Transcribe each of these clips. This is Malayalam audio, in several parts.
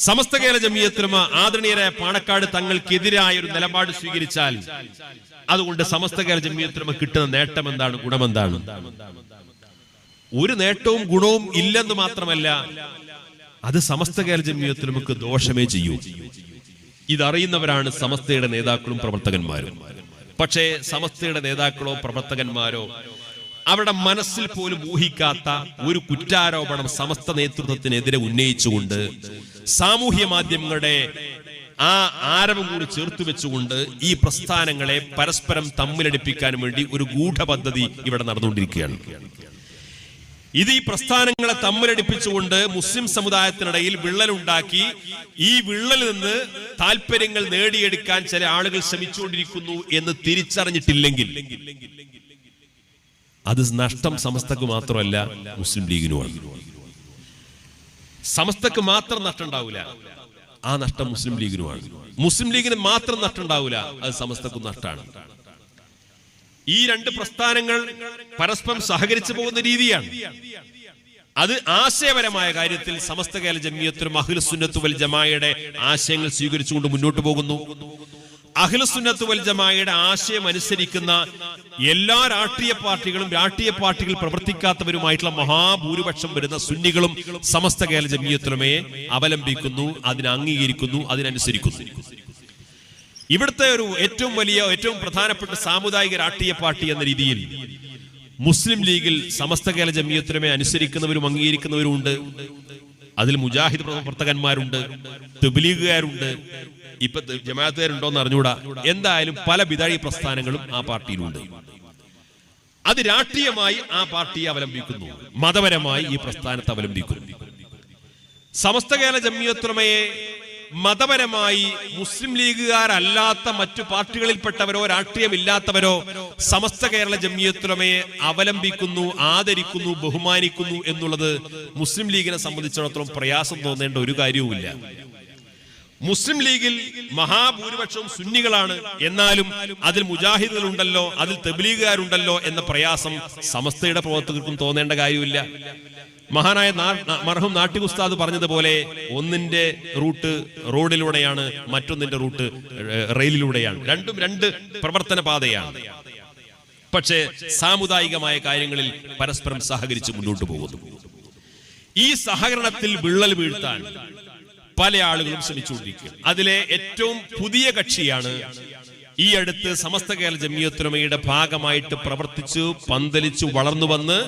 സമസ്ത കേരള ജമീയത്തിനും ആദരണീയരായ പാണക്കാട് തങ്ങൾക്കെതിരായ ഒരു നിലപാട് സ്വീകരിച്ചാൽ അതുകൊണ്ട് സമസ്ത കേരള ജമീയത്തിനും കിട്ടുന്ന നേട്ടം എന്താണ് ഗുണമെന്താണ് ഒരു നേട്ടവും ഗുണവും ഇല്ലെന്ന് മാത്രമല്ല അത് സമസ്ത കേരള ജമിയത്തുലമക്ക് ദോഷമേ ചെയ്യൂ. ഇതറിയുന്നവരാണ് സമസ്തയുടെ നേതാക്കളും പ്രവർത്തകന്മാരും. പക്ഷേ സമസ്തയുടെ നേതാക്കളോ പ്രവർത്തകന്മാരോ അവരുടെ മനസ്സിൽ പോലും ഊഹിക്കാത്ത ഒരു കുറ്റാരോപണം സമസ്ത നേതൃത്വത്തിനെതിരെ ഉന്നയിച്ചുകൊണ്ട് സാമൂഹ്യ മാധ്യമങ്ങളുടെ ആ ആരവം കൂടി ചേർത്ത് വെച്ചുകൊണ്ട് ഈ പ്രസ്ഥാനങ്ങളെ പരസ്പരം തമ്മിലടിപ്പിക്കാൻ വേണ്ടി ഒരു ഗൂഢപദ്ധതി ഇവിടെ നടന്നുകൊണ്ടിരിക്കുകയാണ്. ഇത് ഈ പ്രസ്ഥാനങ്ങളെ തമ്മിലടിപ്പിച്ചുകൊണ്ട് മുസ്ലിം സമുദായത്തിനിടയിൽ വിള്ളലുണ്ടാക്കി ഈ വിള്ളലിൽ നിന്ന് താല്പര്യങ്ങൾ നേടിയെടുക്കാൻ ചില ആളുകൾ ശ്രമിച്ചുകൊണ്ടിരിക്കുന്നു എന്ന് തിരിച്ചറിഞ്ഞിട്ടില്ലെങ്കിൽ അത് നഷ്ടം സമസ്തക്ക് മാത്രമല്ല മുസ്ലിം ലീഗിനുമാണ്. സമസ്തക്ക് മാത്രം നഷ്ടം ഉണ്ടാവില്ല ആ നഷ്ടം മുസ്ലിം ലീഗിനുമാണ്. മുസ്ലിം ലീഗിന് മാത്രം നഷ്ടം ഉണ്ടാവില്ല അത് സമസ്തക്കും നഷ്ടമാണ്. ഈ രണ്ട് പ്രസ്ഥാനങ്ങൾ പരസ്പരം സഹകരിച്ചു പോകുന്ന രീതിയാണ്. അത് ആശയപരമായ കാര്യത്തിൽ സമസ്ത കേരള ജമിയത്തിനും അഖിലുസുന്നത്തു സുന്നത്തുവൽ ജമായയുടെ ആശയങ്ങൾ സ്വീകരിച്ചുകൊണ്ട് മുന്നോട്ട് പോകുന്നു. അഖിലുസുന്നത്തു വൽ ജമായയുടെ ആശയം അനുസരിക്കുന്ന എല്ലാ രാഷ്ട്രീയ പാർട്ടികളും രാഷ്ട്രീയ പാർട്ടികൾ പ്രവർത്തിക്കാത്തവരുമായിട്ടുള്ള മഹാഭൂരിപക്ഷം വരുന്ന സുന്നികളും സമസ്ത കേരള ജമീയത്തിലുമേ അവലംബിക്കുന്നു അതിനെ അംഗീകരിക്കുന്നു അതിനനുസരിക്കുന്നു. ഇവിടുത്തെ ഒരു ഏറ്റവും വലിയ ഏറ്റവും പ്രധാനപ്പെട്ട സാമുദായിക രാഷ്ട്രീയ പാർട്ടി എന്ന രീതിയിൽ മുസ്ലിം ലീഗിൽ സമസ്ത കേരള ജമീയത്തിലുമേ അനുസരിക്കുന്നവരും അംഗീകരിക്കുന്നവരും ഉണ്ട്. അതിൽ മുജാഹിദ് പ്രവർത്തകന്മാരുണ്ട് തുബലീഗുകാരുണ്ട് ഇപ്പൊ ജമാഅത്തുകാരുണ്ടോ എന്ന് അറിഞ്ഞൂടാ എന്തായാലും പല വിതാഴി പ്രസ്ഥാനങ്ങളും ആ പാർട്ടിയിലുണ്ട്. അത് രാഷ്ട്രീയമായി ആ പാർട്ടിയെ അവലംബിക്കുന്നു. മതപരമായി ഈ പ്രസ്ഥാനത്തെ അവലംബിക്കുന്നു. സമസ്ത കേരള ജമിയത്തുലമയെ മതപരമായി മുസ്ലിം ലീഗുകാരല്ലാത്ത മറ്റു പാർട്ടികളിൽപ്പെട്ടവരോ രാഷ്ട്രീയമില്ലാത്തവരോ സമസ്ത കേരള ജമ്മിയത്തുലമയെ അവലംബിക്കുന്നു ആദരിക്കുന്നു ബഹുമാനിക്കുന്നു എന്നുള്ളത് മുസ്ലിം ലീഗിനെ സംബന്ധിച്ചിടത്തോളം പ്രയാസം തോന്നേണ്ട ഒരു കാര്യവുമില്ല. മുസ്ലിം ലീഗിൽ മഹാഭൂരിപക്ഷവും സുന്നികളാണ്. എന്നാലും അതിൽ മുജാഹിദുകളുണ്ടല്ലോ അതിൽ തെബിലീഗുകാരുണ്ടല്ലോ എന്ന പ്രയാസം സമസ്തയുടെ പ്രവർത്തകർക്കും തോന്നേണ്ട കാര്യമില്ല. മഹാനായ മർഹം നാട്ടികുസ്താദ് പറഞ്ഞതുപോലെ ഒന്നിന്റെ റൂട്ട് റോഡിലൂടെയാണ് മറ്റൊന്നിന്റെ റൂട്ട് റെയിലിലൂടെയാണ്. രണ്ടും രണ്ട് പ്രവർത്തന പാതയാണ്. പക്ഷേ സാമുദായികമായ കാര്യങ്ങളിൽ പരസ്പരം സഹകരിച്ച് മുന്നോട്ട് പോകുന്നു. ഈ സഹകരണത്തിൽ വിള്ളൽ വീഴ്ത്താൻ പല ആളുകളും ശ്രമിച്ചുകൊണ്ടിരിക്കുക അതിലെ ഏറ്റവും പുതിയ കക്ഷിയാണ് ഈ അടുത്ത് സമസ്ത കേരള ജമിയത്തുലമയുടെ ഭാഗമായിട്ട് പ്രവർത്തിച്ചു പന്തലിച്ചു വളർന്നു വന്ന്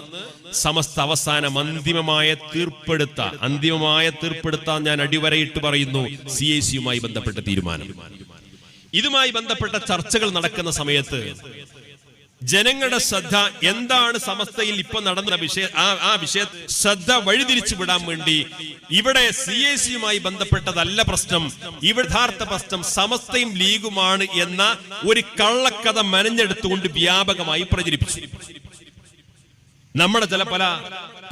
സമസ്ത അവസാനം അന്തിമമായ തീർപ്പെടുത്ത അന്തിമമായ തീർപ്പെടുത്താൻ ഞാൻ അടിവരയിട്ട് പറയുന്നു സി ഐ സിയുമായി ബന്ധപ്പെട്ട തീരുമാനം. ഇതുമായി ബന്ധപ്പെട്ട ചർച്ചകൾ നടക്കുന്ന സമയത്ത് ജനങ്ങളുടെ ശ്രദ്ധ എന്താണ് സമസ്തയിൽ ഇപ്പൊ നടന്ന വിഷയ ആ വിഷയ ശ്രദ്ധ വഴിതിരിച്ചു വിടാൻ വേണ്ടി ഇവിടെ സി എ സിയുമായി ബന്ധപ്പെട്ടതല്ല പ്രശ്നം. ഇവിടെ പ്രശ്നം സമസ്തയും ലീഗുമാണ് എന്ന ഒരു കള്ളക്കഥ മെനഞ്ഞെടുത്തുകൊണ്ട് വ്യാപകമായി പ്രചരിപ്പിച്ചു. നമ്മുടെ ചില പല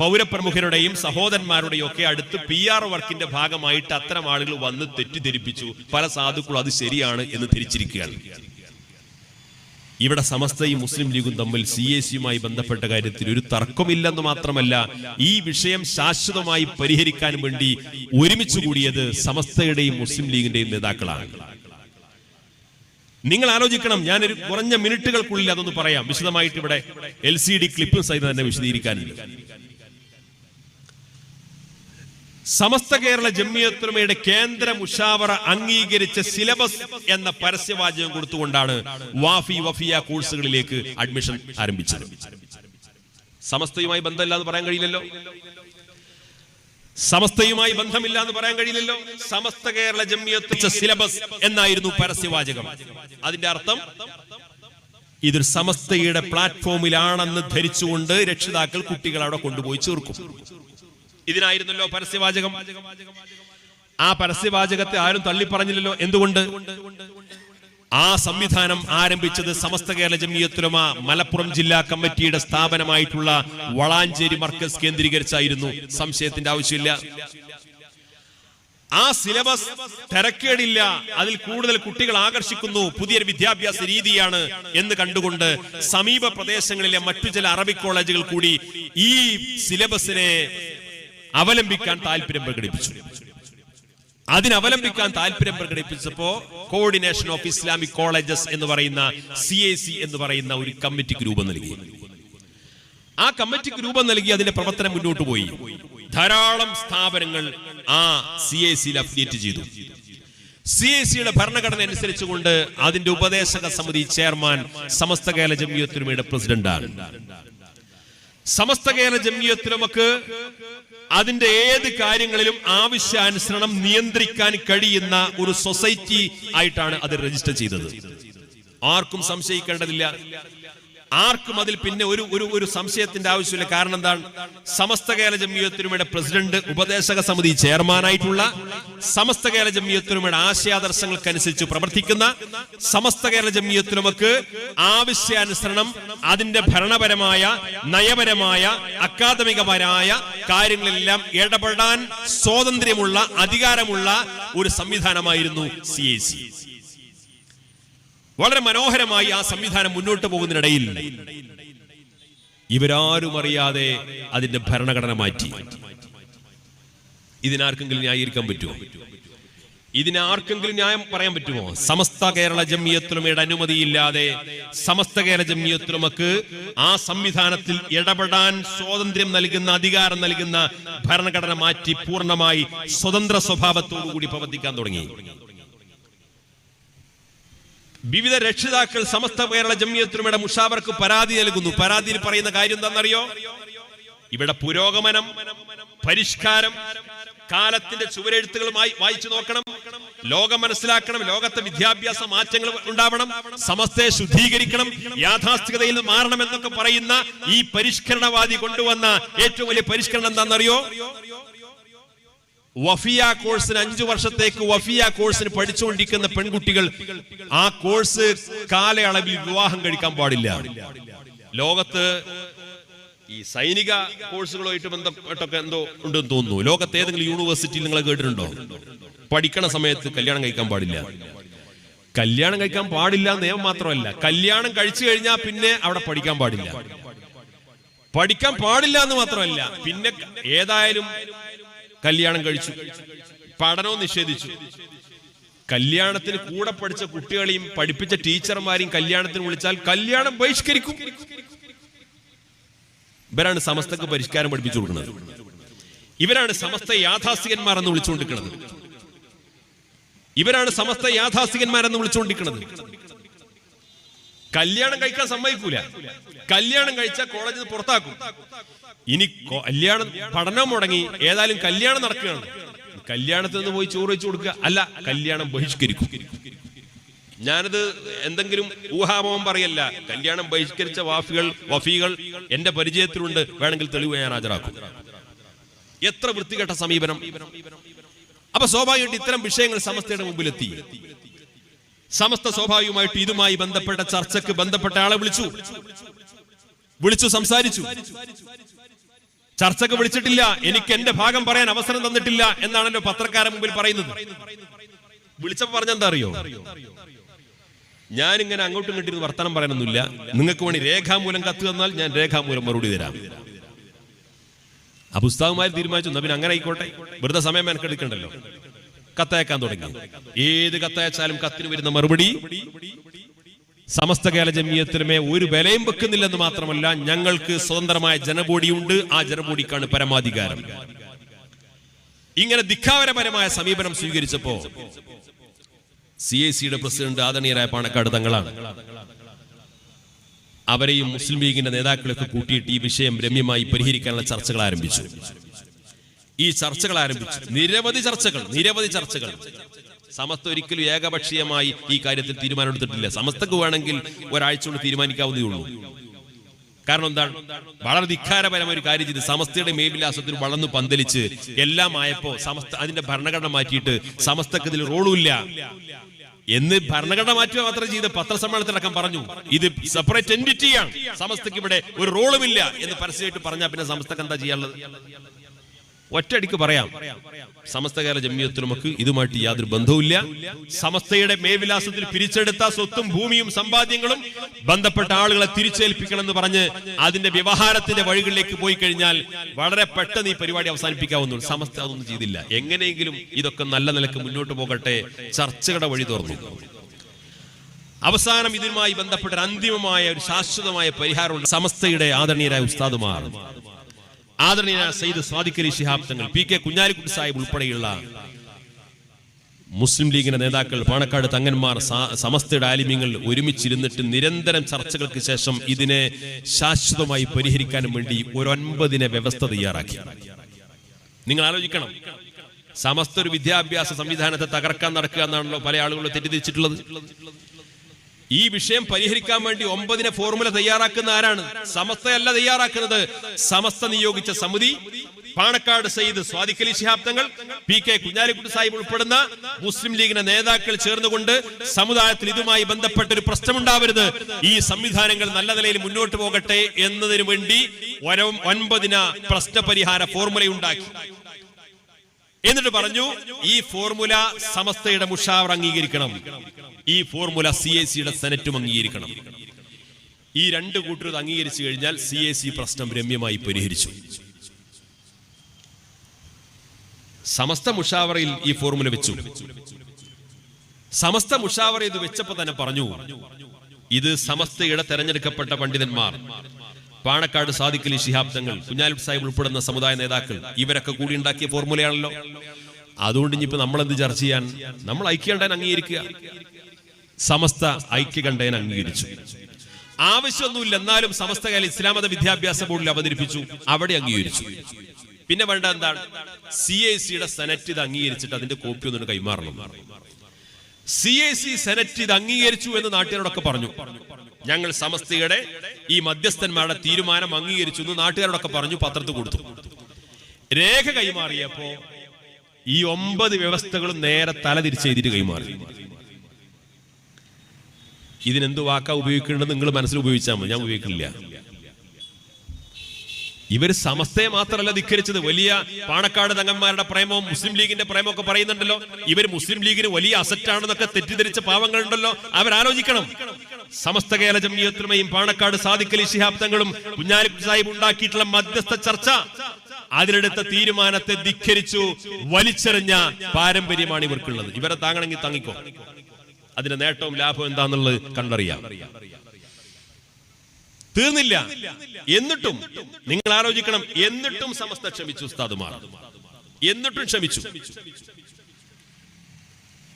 പൗരപ്രമുഖരുടെയും സഹോദരന്മാരുടെയും ഒക്കെ അടുത്ത് പി ആർ വർക്കിന്റെ ഭാഗമായിട്ട് അത്തരം ആളുകൾ വന്ന് തെറ്റിദ്ധരിപ്പിച്ചു. പല സാധുക്കളും അത് ശരിയാണ് എന്ന് തിരിച്ചിരിക്കുകയാണ്. ഇവിടെ സമസ്തയും മുസ്ലിം ലീഗും തമ്മിൽ സി എ സിയുമായി ബന്ധപ്പെട്ട കാര്യത്തിൽ ഒരു തർക്കമില്ലെന്ന് മാത്രമല്ല ഈ വിഷയം ശാശ്വതമായി പരിഹരിക്കാൻ വേണ്ടി ഒരുമിച്ച് കൂടിയത് സമസ്തയുടെയും മുസ്ലിം ലീഗിന്റെയും നേതാക്കളാണ്. നിങ്ങൾ ആലോചിക്കണം ഞാനൊരു കുറഞ്ഞ മിനിറ്റുകൾക്കുള്ളിൽ അതൊന്ന് പറയാം. വിശദമായിട്ട് ഇവിടെ എൽ സി ഡി ക്ലിപ്പും സഹിതം തന്നെ വിശദീകരിക്കാനുണ്ട് സമസ്ത കേരള ജമ്മിയത്തുലമയുടെ കേന്ദ്ര മുഷാവറ അംഗീകരിച്ച സിലബസ് എന്ന പരസ്യവാചകം കൊടുത്തുകൊണ്ടാണ് വാഫി വഫിയ കോഴ്സുകളിലേക്ക് അഡ്മിഷൻ ആരംഭിച്ചത്. സമസ്തയുമായി ബന്ധമില്ല എന്ന് പറയാൻ കഴിയില്ലല്ലോ. സമസ്തയുമായി ബന്ധമില്ല എന്ന് പറയാൻ കഴിയില്ലല്ലോ. സമസ്ത കേരള ജമ്മിയത്ത് സിലബസ് എന്നായിരുന്നു പരസ്യവാചകം. അതിന്റെ അർത്ഥം ഇതൊരു സമസ്തയുടെ പ്ലാറ്റ്ഫോമിലാണെന്ന് ധരിച്ചുകൊണ്ട് രക്ഷിതാക്കൾ കുട്ടികൾ അവിടെ കൊണ്ടുപോയി ചേർക്കും. ഇതിനായിരുന്നല്ലോ പരസ്യവാചകം. ആ പരസ്യവാചകത്തെ ആരും തള്ളിപ്പറഞ്ഞില്ലല്ലോ. എന്തുകൊണ്ട്? ആ സംവിധാനം ആരംഭിച്ചത് സമസ്ത കേരള ജമിയത്തുലമ മലപ്പുറം ജില്ലാ കമ്മിറ്റിയുടെ സ്ഥാപനമായിട്ടുള്ള വളാഞ്ചേരി മർക്കസ് കേന്ദ്രീകരിച്ചായിരുന്നു. സംശയത്തിന്റെ ആവശ്യമില്ല. ആ സിലബസ് തിരക്കേടില്ല. അതിൽ കൂടുതൽ കുട്ടികൾ ആകർഷിക്കുന്നു. പുതിയൊരു വിദ്യാഭ്യാസ രീതിയാണ് എന്ന് കണ്ടുകൊണ്ട് സമീപ പ്രദേശങ്ങളിലെ മറ്റു ചില അറബിക് കോളേജുകൾ കൂടി ഈ സിലബസിനെ അവലംബിക്കാൻ താല്പര്യം പ്രകടിപ്പിച്ചു. അതിനവലംബിക്കാൻ താല്പര്യം പ്രകടിപ്പിച്ചപ്പോ കോർഡിനേഷൻ ഓഫ് ഇസ്ലാമിക് കോളേജസ് എന്ന് പറയുന്ന സി എ സി എന്ന് പറയുന്ന ഒരു കമ്മിറ്റിക്ക് രൂപം നൽകി. ആ കമ്മിറ്റിക്ക് രൂപം നൽകി അതിന്റെ പ്രവർത്തനം മുന്നോട്ട് പോയി. ധാരാളം സ്ഥാപനങ്ങൾ ആ സി എ സിയിൽ അഫിലിയേറ്റ് ചെയ്തു. സി എ സിയുടെ ഭരണഘടന അനുസരിച്ചുകൊണ്ട് അതിന്റെ ഉപദേശക സമിതി ചെയർമാൻ സമസ്ത കേരള ജമിയത്തുരുമയുടെ പ്രസിഡന്റാണ് സമസ്ത കേരള ജമിയത്തുലമക്ക് അതിന്റെ ഏത് കാര്യങ്ങളിലും ആവശ്യാനുസരണം നിയന്ത്രിക്കാൻ കഴിയുന്ന ഒരു സൊസൈറ്റി ആയിട്ടാണ് അത് രജിസ്റ്റർ ചെയ്തത്. ആർക്കും സംശയിക്കേണ്ടതില്ല. ആർക്കും അതിൽ പിന്നെ ഒരു ഒരു ഒരു സംശയത്തിന്റെ ആവശ്യമില്ല. കാരണം എന്താണ്? സമസ്ത കേരള ജമ്മിയത്തിനുമയുടെ പ്രസിഡന്റ് ഉപദേശക സമിതി ചെയർമാനായിട്ടുള്ള സമസ്ത കേരള ജമ്മിയത്തിനുമയുടെ ആശയാദർശങ്ങൾക്കനുസരിച്ച് പ്രവർത്തിക്കുന്ന സമസ്ത കേരള ജമ്മിയത്തിനുമക്ക് ആവശ്യാനുസരണം അതിന്റെ ഭരണപരമായ നയപരമായ അക്കാദമികപരമായ കാര്യങ്ങളെല്ലാം ഇടപെടാൻ സ്വാതന്ത്ര്യമുള്ള അധികാരമുള്ള ഒരു സംവിധാനമായിരുന്നു സി. വളരെ മനോഹരമായി ആ സംവിധാനം മുന്നോട്ട് പോകുന്നതിനിടയിൽ ഇവരാരും അറിയാതെ അതിന്റെ ഭരണഘടന മാറ്റി. ഇതിനാർക്കെങ്കിലും ന്യായീകരിക്കാൻ പറ്റുമോ? ഇതിനാർക്കെങ്കിലും ന്യായം പറയാൻ പറ്റുമോ? സമസ്ത കേരള ജമ്മിയത്തുലമയുടെ അനുമതിയില്ലാതെ സമസ്ത കേരള ജമ്മിയത്തുലമക്ക് ആ സംവിധാനത്തിൽ ഇടപെടാൻ സ്വാതന്ത്ര്യം നൽകുന്ന അധികാരം നൽകുന്ന ഭരണഘടന മാറ്റി പൂർണമായി സ്വതന്ത്ര സ്വഭാവത്തോടു കൂടി പ്രവർത്തിക്കാൻ തുടങ്ങി. വിവിധ രക്ഷിതാക്കൾ സമസ്ത കേരള ജമ്മിയത്തിനുമയുടെ മുഷാവർക്ക് പരാതി നൽകുന്നു. പരാതിയിൽ പറയുന്ന കാര്യം എന്താണെന്നറിയോ? ഇവിടെ പുരോഗമനം പരിഷ്കാരം കാലത്തിന്റെ ചുവരെഴുത്തുകളുമായി വായിച്ചു നോക്കണം. ലോകം മനസ്സിലാക്കണം ലോകത്തെ വിദ്യാഭ്യാസ മാറ്റങ്ങൾ ഉണ്ടാവണം സമസ്തയെ ശുദ്ധീകരിക്കണം യാഥാസ്ഥികതയിൽ മാറണം എന്നൊക്കെ പറയുന്ന ഈ പരിഷ്കരണവാദി കൊണ്ടുവന്ന ഏറ്റവും വലിയ പരിഷ്കരണം എന്താണെന്നറിയോ? വഫിയ കോഴ്സിന് അഞ്ചു വർഷത്തേക്ക് വഫിയ കോഴ്സിന് പഠിച്ചുകൊണ്ടിരിക്കുന്ന പെൺകുട്ടികൾ ആ കോഴ്സ് കാലയളവിൽ വിവാഹം കഴിക്കാൻ പാടില്ല. ലോകത്ത് ഈ സൈനിക കോഴ്സുകളുമായിട്ട് ബന്ധപ്പെട്ടൊക്കെ എന്തോ ഉണ്ടെന്ന് തോന്നുന്നു. ലോകത്ത് ഏതെങ്കിലും യൂണിവേഴ്സിറ്റിയിൽ നിങ്ങൾ കേട്ടിട്ടുണ്ടോ? പഠിക്കണ സമയത്ത് കല്യാണം കഴിക്കാൻ പാടില്ല. കല്യാണം കഴിക്കാൻ പാടില്ല നിയമം മാത്രമല്ല കല്യാണം കഴിച്ചു കഴിഞ്ഞാൽ പിന്നെ അവിടെ പഠിക്കാൻ പാടില്ല. പഠിക്കാൻ പാടില്ല എന്ന് മാത്രമല്ല പിന്നെ ഏതായാലും കല്യാണം കഴിച്ചു. പഠനവും നിഷേധിച്ചു. കല്യാണത്തിന് കൂടെ പഠിച്ച കുട്ടികളെയും പഠിപ്പിച്ച ടീച്ചർമാരെയും കല്യാണത്തിന് വിളിച്ചാൽ കല്യാണം ബഹിഷ്കരിക്കും. ഇവരാണ് സമസ്തക്ക് പരിഷ്കാരം പഠിപ്പിച്ചു കൊടുക്കുന്നത്. ഇവരാണ് സമസ്ത യാഥാസ്ഥികന്മാർ എന്ന് വിളിച്ചുകൊണ്ടിരിക്കുന്നത്. ഇവരാണ് സമസ്ത യാഥാസ്ഥികന്മാരെന്ന് വിളിച്ചുകൊണ്ടിരിക്കുന്നത്. കല്യാണം കഴിക്കാൻ സമ്മതിക്കൂല. കല്യാണം കഴിച്ചാൽ കോളേജിൽ നിന്ന് പുറത്താക്കും. ഇനി കല്യാണം പഠനം മുടങ്ങി ഏതായാലും കല്യാണം നടക്കുകയാണ്. കല്യാണത്തിൽ നിന്ന് പോയി ചോറ് വെച്ച് കൊടുക്കുക. അല്ല കല്യാണം ബഹിഷ്കരിക്കും. ഞാനത് എന്തെങ്കിലും ഊഹാമോഹം പറയല്ല. കല്യാണം ബഹിഷ്കരിച്ച വാഫികൾ വഫികൾ എന്റെ പരിചയത്തിലുണ്ട്. വേണമെങ്കിൽ തെളിവ് ഞാൻ ഹാജരാക്കും. എത്ര വൃത്തികെട്ട സമീപനം. അപ്പൊ സ്വാഭാവികമായിട്ട് ഇത്തരം വിഷയങ്ങൾ സമസ്തയുടെ മുമ്പിലെത്തി. സമസ്ത സ്വാഭാവികമായിട്ട് ഇതുമായി ബന്ധപ്പെട്ട ചർച്ചക്ക് ബന്ധപ്പെട്ട ആളെ വിളിച്ചു. വിളിച്ചു സംസാരിച്ചു. ചർച്ചക്ക് വിളിച്ചിട്ടില്ല എനിക്ക് എന്റെ ഭാഗം പറയാൻ അവസരം തന്നിട്ടില്ല എന്നാണ് എന്റെ പത്രക്കാരൻ മുമ്പിൽ പറയുന്നത്. വിളിച്ചപ്പോ പറഞ്ഞെന്താ അറിയോ? ഞാനിങ്ങനെ അങ്ങോട്ടും ഇങ്ങോട്ടും വർത്തമാനം പറയാനൊന്നുമില്ല. നിങ്ങൾക്ക് വേണ്ടി രേഖാമൂലം കത്ത് തന്നാൽ ഞാൻ രേഖാമൂലം മറുപടി തരാം. ആ പുസ്തകമായി തീരുമാനിച്ചു പിന്നെ അങ്ങനെ ആയിക്കോട്ടെ. വെറുതെ സമയം മെനക്കെടുക്കണ്ടല്ലോ. കത്തയക്കാൻ തുടങ്ങി. ഏത് കത്തയച്ചാലും കത്തിന് വരുന്ന മറുപടി? സമസ്ത കേരള ജമീയത്തിനുമേ ഒരു വിലയും വെക്കുന്നില്ലെന്ന് മാത്രമല്ല ഞങ്ങൾക്ക് സ്വതന്ത്രമായ ജനബോഡിയുണ്ട്. ആ ജനബോഡിക്കാണ് പരമാധികാരം. ഇങ്ങനെ ധിക്കാവരപരമായ സമീപനം സ്വീകരിച്ചപ്പോ സി എ സിയുടെ പ്രസിഡന്റ് ആദരണീയരായ പാണക്കാട് തങ്ങളാണ് അവരെയും മുസ്ലിം ലീഗിന്റെ നേതാക്കളെയൊക്കെ കൂട്ടിയിട്ട് ഈ വിഷയം രമ്യമായി പരിഹരിക്കാനുള്ള ചർച്ചകൾ ആരംഭിച്ചു. ഈ ചർച്ചകൾ ആരംഭിച്ചു. നിരവധി ചർച്ചകൾ നിരവധി ചർച്ചകൾ. സമസ്ത ഒരിക്കലും ഏകപക്ഷീയമായി ഈ കാര്യത്തിൽ തീരുമാനമെടുത്തിട്ടില്ല സമസ്തക്ക് വേണമെങ്കിൽ ഒരാഴ്ച കൊണ്ട് തീരുമാനിക്കാവുന്നതേ ഉള്ളൂ. കാരണം എന്താണ് വളരെ ധിക്കാരപരമായ ഒരു കാര്യം ചെയ്ത് സമസ്തയുടെ മേൽവിലാസത്തിൽ വളർന്നു പന്തലിച്ച് എല്ലാം ആയപ്പോ സമസ്ത അതിന്റെ ഭരണഘടന മാറ്റിയിട്ട് സമസ്തക്ക് ഇതിൽ റോളുമില്ല. എന്ന് ഭരണഘടന മാറ്റുക മാത്രം ചെയ്ത് പത്രസമ്മേളനത്തിലടക്കം പറഞ്ഞു. ഇത് സെപ്പറേറ്റ് എന്റിറ്റിയാണ് സമസ്തക്ക് ഇവിടെ ഒരു റോളുമില്ല എന്ന് പരസ്യമായിട്ട് പറഞ്ഞാൽ പിന്നെ സമസ്തക്ക് എന്താ ചെയ്യാനുള്ളത്? ഒറ്റയടിക്ക് പറയാം. സമസ്ത കേരള ജമിയത്തുലമക്ക് ഇതുമായിട്ട് യാതൊരു ബന്ധവുമില്ല. സമസ്തയുടെ മേവിലാസത്തിൽ പിരിച്ചെടുത്ത സ്വത്തും ഭൂമിയും സമ്പാദ്യങ്ങളും ബന്ധപ്പെട്ട ആളുകളെ തിരിച്ചേൽപ്പിക്കണം എന്ന് പറഞ്ഞ് അതിന്റെ വ്യവഹാരത്തിന്റെ വഴികളിലേക്ക് പോയി കഴിഞ്ഞാൽ വളരെ പെട്ടെന്ന് ഈ പരിപാടി അവസാനിപ്പിക്കാവുന്നു സമസ്ത അതൊന്നും ചെയ്തില്ല. എങ്ങനെയെങ്കിലും ഇതൊക്കെ നല്ല നിലയ്ക്ക് മുന്നോട്ട് പോകട്ടെ. ചർച്ചകളുടെ വഴി തുറന്നു. അവസാനം ഇതുമായി ബന്ധപ്പെട്ട അന്തിമമായ ഒരു ശാശ്വതമായ പരിഹാരമുണ്ട്. സമസ്തയുടെ ആദരണീയരായ ഉസ്താദുമാർ. ആദരണീയനായ സയ്യിദ് സ്വാദിഖ് അലി ശിഹാബ് തങ്ങൾ പി കെ കുഞ്ഞാലിക്കുട്ടി സാഹിബ് ഉൾപ്പെടെയുള്ള മുസ്ലിം ലീഗിന്റെ നേതാക്കൾ പാണക്കാട് തങ്ങന്മാർ സമസ്തയുടെ ആലിമ്യങ്ങൾ ഒരുമിച്ചിരുന്നിട്ട് നിരന്തരം ചർച്ചകൾക്ക് ശേഷം ഇതിനെ ശാശ്വതമായി പരിഹരിക്കാനും വേണ്ടി ഒരൊൻപതിനെ വ്യവസ്ഥ തയ്യാറാക്കി. നിങ്ങൾ ആലോചിക്കണം. സമസ്ത ഒരു വിദ്യാഭ്യാസ സംവിധാനത്തെ തകർക്കാൻ നടക്കുക എന്നാണല്ലോ പല ആളുകളും തെറ്റിദ്ധരിച്ചിട്ടുള്ളത്. ഈ വിഷയം പരിഹരിക്കാൻ വേണ്ടി ഒമ്പതിനെ ഫോർമുല തയ്യാറാക്കുന്ന ആരാണ്? സമസ്തയല്ല തയ്യാറാക്കുന്നത്. സമസ്ത നിയോഗിച്ച സമിതി പാണക്കാട് സയ്യിദ് സ്വാദിഖലി ശിഹാബ് തങ്ങൾ പി കെ കുഞ്ഞാലിക്കുട്ടി സാഹിബ് ഉൾപ്പെടുന്ന മുസ്ലിം ലീഗിന്റെ നേതാക്കൾ ചേർന്നുകൊണ്ട് സമുദായത്തിൽ ഇതുമായി ബന്ധപ്പെട്ട ഒരു പ്രശ്നമുണ്ടാവരുത്. ഈ സംവിധാനങ്ങൾ നല്ല നിലയിൽ മുന്നോട്ട് പോകട്ടെ എന്നതിനു വേണ്ടി ഒൻപതിന പ്രശ്നപരിഹാര ഫോർമുലയുണ്ടാക്കി എന്നിട്ട് പറഞ്ഞു ഈ ഫോർമുല സമസ്തയുടെ മുഷാവർ അംഗീകരിക്കണം. ഈ ഫോർമുല സി എ സിയുടെ സെനറ്റും അംഗീകരിക്കണം. ഈ രണ്ട് കൂട്ടരും ഇത് അംഗീകരിച്ചു കഴിഞ്ഞാൽ സി എ സി പ്രശ്നം രമ്യമായി പരിഹരിച്ചു. സമസ്ത മുഷാവറയിൽ ഈ ഫോർമുല വെച്ചു. സമസ്ത മുഷാവറ ഇത് വെച്ചപ്പോ തന്നെ പറഞ്ഞു ഇത് സമസ്തയുടെ തെരഞ്ഞെടുക്കപ്പെട്ട പണ്ഡിതന്മാർ പാണക്കാട് സാദിഖലി ശിഹാബ് തങ്ങൾ സാഹിബ് ഉൾപ്പെടുന്ന സമുദായ നേതാക്കൾ ഇവരൊക്കെ കൂടി ഉണ്ടാക്കിയ ഫോർമുലയാണല്ലോ. അതുകൊണ്ട് ഇനിയിപ്പോ നമ്മൾ എന്ത് ചർച്ച ചെയ്യാൻ? നമ്മൾ ഐക്യകണ്ഠേന അംഗീകരിക്കുക. സമസ്ത ഐക്യകണ്ഠേന അംഗീകരിച്ചു. ആവശ്യമൊന്നുമില്ല എന്നാലും സമസ്ത കാല ഇസ്ലാം മത വിദ്യാഭ്യാസ ബോർഡിൽ അവതരിപ്പിച്ചു അവിടെ അംഗീകരിച്ചു. പിന്നെ വേണ്ട എന്താണ്? സി ഐ സിയുടെ സെനറ്റ് ഇത് അംഗീകരിച്ചിട്ട് അതിന്റെ കോപ്പി ഒന്നും കൈമാറണം. സി ഐ സി സെനറ്റ് ഇത് അംഗീകരിച്ചു എന്ന് നാട്ടുകാരോടൊക്കെ പറഞ്ഞു. ഞങ്ങൾ സമസ്തയുടെ ഈ മധ്യസ്ഥന്മാരുടെ തീരുമാനം അംഗീകരിച്ചു എന്ന് നാട്ടുകാരോടൊക്കെ പറഞ്ഞു പത്രത്തിൽ കൊടുത്തു. രേഖ കൈമാറിയപ്പോ ഈ ഒമ്പത് വ്യവസ്ഥകളും നേരെ തലതിരിച്ച് എഴുതിയിട്ട് കൈമാറി. ഇതിനെന്ത് വാക്കാ ഉപയോഗിക്കേണ്ടത് നിങ്ങൾ മനസ്സിൽ ഉപയോഗിച്ചാൽ മതി. ഞാൻ ഉപയോഗിക്കില്ല. ഇവർ സമസ്തയെ മാത്രമല്ല ധിക്കരിച്ചത്. വലിയ പാണക്കാട് തങ്ങന്മാരുടെ പ്രേമവും മുസ്ലിം ലീഗിന്റെ പ്രേമവും ഒക്കെ പറയുന്നുണ്ടല്ലോ. ഇവർ മുസ്ലിം ലീഗിന് വലിയ അസറ്റാണെന്നൊക്കെ തെറ്റിദ്ധരിച്ച പാവങ്ങളുണ്ടല്ലോ. അവരാലോചിക്കണം. സമസ്ത കേരള ജമിയത്തുമയും പാണക്കാട് സാദിഖലി ശിഹാബ്ദങ്ങളും കുഞ്ഞാലിക്കുട്ടി സാഹിബ് ഉണ്ടാക്കിയിട്ടുള്ള മധ്യസ്ഥ ചർച്ച അതിലെടുത്ത തീരുമാനത്തെ ധിക്കരിച്ചു വലിച്ചെറിഞ്ഞ പാരമ്പര്യമാണ് ഇവർക്കുള്ളത്. ഇവരെ താങ്ങണമെങ്കിൽ താങ്ങിക്കോ. അതിന്റെ നേട്ടവും ലാഭവും എന്താന്നുള്ളത് കണ്ടറിയാം. തീർന്നില്ല. എന്നിട്ടും നിങ്ങൾ ആലോചിക്കണം എന്നിട്ടും സമസ്ത ക്ഷമിച്ചു ഉസ്താദുമാർ. എന്നിട്ടും ക്ഷമിച്ചു.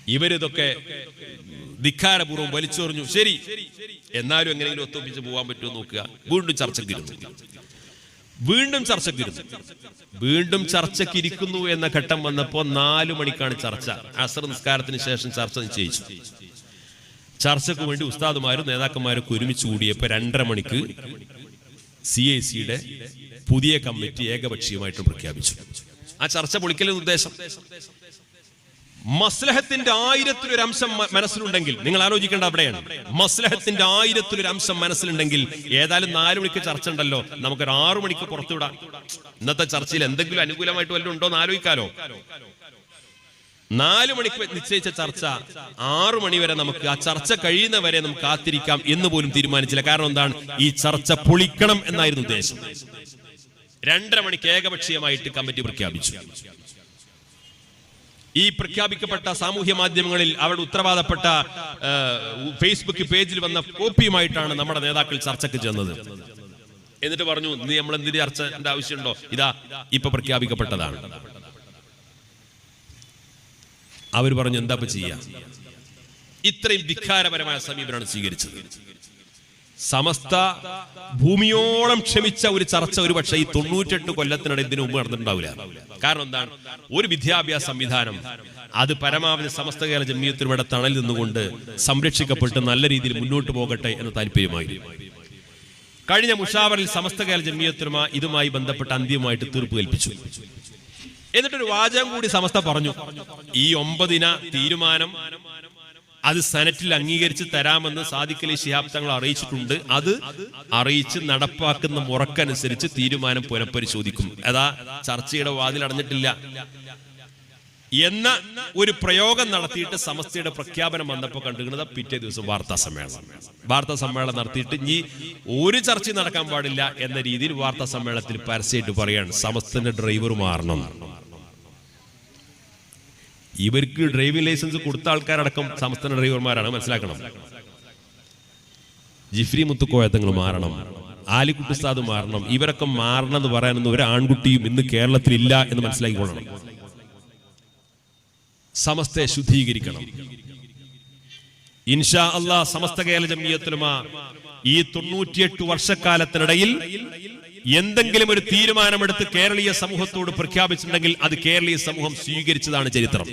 ഇവരിതൊക്കെ ധിക്കാരപൂർവം വലിച്ചെറിഞ്ഞു. ശരി. എന്നാലും എങ്ങനെയെങ്കിലും ഒത്തൊപ്പിച്ച് പോകാൻ പറ്റുമോ നോക്കുക. വീണ്ടും ചർച്ചക്കിരുന്നു വീണ്ടും ചർച്ചക്കിരുന്നു വീണ്ടും ചർച്ചയ്ക്ക് ഇരിക്കുന്നു എന്ന ഘട്ടം വന്നപ്പോ നാലു മണിക്കാണ് ചർച്ച. അസർ നിസ്കാരത്തിന് ശേഷം ചർച്ച നിശ്ചയിച്ചു. ചർച്ചയ്ക്ക് വേണ്ടി ഉസ്താദുമാരും നേതാക്കന്മാരൊക്കെ ഒരുമിച്ച് കൂടിയപ്പോ രണ്ടര മണിക്ക് സി ഐ സിയുടെ പുതിയ കമ്മിറ്റി ഏകപക്ഷീയമായിട്ട് പ്രഖ്യാപിച്ചു. ആ ചർച്ച പൊളിക്കലെന്ന് ഉദ്ദേശം മസ്ലഹത്തിന്റെ ആയിരത്തിലൊരു അംശം മനസ്സിലുണ്ടെങ്കിൽ നിങ്ങൾ ആലോചിക്കേണ്ട അവിടെയാണ്. മസ്ലഹത്തിന്റെ ആയിരത്തിലൊരു അംശം മനസ്സിലുണ്ടെങ്കിൽ ഏതായാലും നാലു മണിക്ക് ചർച്ച ഉണ്ടല്ലോ. നമുക്കൊരു ആറു മണിക്ക് പുറത്തുവിടാം. ഇന്നത്തെ ചർച്ചയിൽ എന്തെങ്കിലും അനുകൂലമായിട്ട് വല്ലതും ഉണ്ടോ എന്ന് ആലോചിക്കാലോ? നാലു മണിക്ക് നിശ്ചയിച്ച ചർച്ച. ആറു മണി വരെ നമുക്ക് ആ ചർച്ച കഴിയുന്ന വരെ നമുക്ക് കാത്തിരിക്കാം എന്ന് പോലും തീരുമാനിച്ചില്ല. കാരണം എന്താണ്? ഈ ചർച്ച പൊളിക്കണം എന്നായിരുന്നു ഉദ്ദേശം. രണ്ടര മണിക്ക് ഏകപക്ഷീയമായിട്ട് കമ്മിറ്റി പ്രഖ്യാപിച്ചു. ഈ പ്രഖ്യാപിക്കപ്പെട്ട സാമൂഹ്യ മാധ്യമങ്ങളിൽ അവരുടെ ഉത്തരവാദപ്പെട്ട ഫേസ്ബുക്ക് പേജിൽ വന്ന കോപ്പിയുമായിട്ടാണ് നമ്മുടെ നേതാക്കൾ ചർച്ചയ്ക്ക് ചെന്നത്. എന്നിട്ട് പറഞ്ഞു നീ നമ്മൾ എന്തിന് ചർച്ചന്റെ ആവശ്യമുണ്ടോ? ഇതാ ഇപ്പൊ പ്രഖ്യാപിക്കപ്പെട്ടതാണ്. അവർ പറഞ്ഞു എന്താ ഇപ്പൊ ചെയ്യാ? ഇത്രയും ധിക്കാരപരമായ സമീപനമാണ് സ്വീകരിച്ചത്. സമസ്ത ഭൂമിയോളം ക്ഷമിച്ച ഒരു ചർച്ച ഒരു പക്ഷേ ഈ തൊണ്ണൂറ്റെട്ട് കൊല്ലത്തിനിടെ ഇതിനു മുമ്പ് നടന്നിട്ടുണ്ടാവില്ല. കാരണം എന്താണ്? ഒരു വിദ്യാഭ്യാസ സംവിധാനം അത് പരമാവധി സമസ്ത കേരള ജമീയത്തിലൂടെ തണൽ നിന്നുകൊണ്ട് സംരക്ഷിക്കപ്പെട്ട് നല്ല രീതിയിൽ മുന്നോട്ട് പോകട്ടെ എന്ന താല്പര്യമായിരുന്നു. കഴിഞ്ഞ മുഷാവറിൽ സമസ്ത കേരള ജമീയത്തുമ ഇതുമായി ബന്ധപ്പെട്ട് അന്തിമമായിട്ട് തീർപ്പ് കൽപ്പിച്ചു. എന്നിട്ടൊരു വാചകം കൂടി സമസ്ത പറഞ്ഞു. ഈ ഒമ്പതിന തീരുമാനം അത് സെനറ്റിൽ അംഗീകരിച്ച് തരാമെന്ന് സാദിഖലി ശിഹാബ് തങ്ങൾ അറിയിച്ചിട്ടുണ്ട്. അത് അറിയിച്ച് നടപ്പാക്കുന്ന മുറക്കനുസരിച്ച് തീരുമാനം പുനഃപരിശോധിക്കും. അതാ ചർച്ചയുടെ വാതിൽ അടഞ്ഞിട്ടില്ല. എന്ന ഒരു പ്രയോഗം നടത്തിയിട്ട് സമസ്തയുടെ പ്രഖ്യാപനം വന്നപ്പോൾ കണ്ടുകിടുന്നത് പിറ്റേ ദിവസം വാർത്താ സമ്മേളനം. വാർത്താ സമ്മേളനം നടത്തിയിട്ട് ഇനി ഒരു ചർച്ച നടക്കാൻ പാടില്ല എന്ന രീതിയിൽ വാർത്താ സമ്മേളനത്തിൽ പരസ്യമായിട്ട് പറയാണ്. സമസ്തന്റെ ഡ്രൈവർ മാറണം. ഇവർക്ക് ഡ്രൈവിംഗ് ലൈസൻസ് കൊടുത്ത ആൾക്കാരടക്കം സംസ്ഥാന ഡ്രൈവർമാരാണ് മനസ്സിലാക്കണം. ജിഫ്രി മുത്തുക്കോയത്തങ്ങൾ മാറണം ആലിക്കുട്ടി ഉസ്താദ് മാറണം ഇവരൊക്കെ മാറണം എന്ന് പറയാനൊന്നും ഒരു ആൺകുട്ടിയും ഇന്ന് കേരളത്തിൽ ഇല്ല എന്ന് മനസ്സിലാക്കിക്കൊള്ളണം. സമസ്തയെ ശുദ്ധീകരിക്കണം. ഇൻഷാ അള്ളാ സമസ്ത കേരള ജമിയത്തുലമ ഈ തൊണ്ണൂറ്റിയെട്ട് വർഷക്കാലത്തിനിടയിൽ എന്തെങ്കിലും ഒരു തീരുമാനമെടുത്ത് കേരളീയ സമൂഹത്തോട് പ്രഖ്യാപിച്ചിട്ടുണ്ടെങ്കിൽ അത് കേരളീയ സമൂഹം സ്വീകരിച്ചതാണ് ചരിത്രം.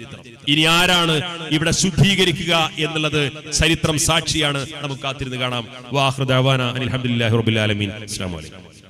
ഇനി ആരാണ് ഇവിടെ ശുദ്ധീകരിക്കുക എന്നുള്ളത് ചരിത്രം സാക്ഷിയാണ്. നമുക്ക് കാത്തിരുന്ന് കാണാം. വാഹൃദാന അലഹമുല്ലാ റബുലാലമീൻ അസ്സാം വലൈക്കും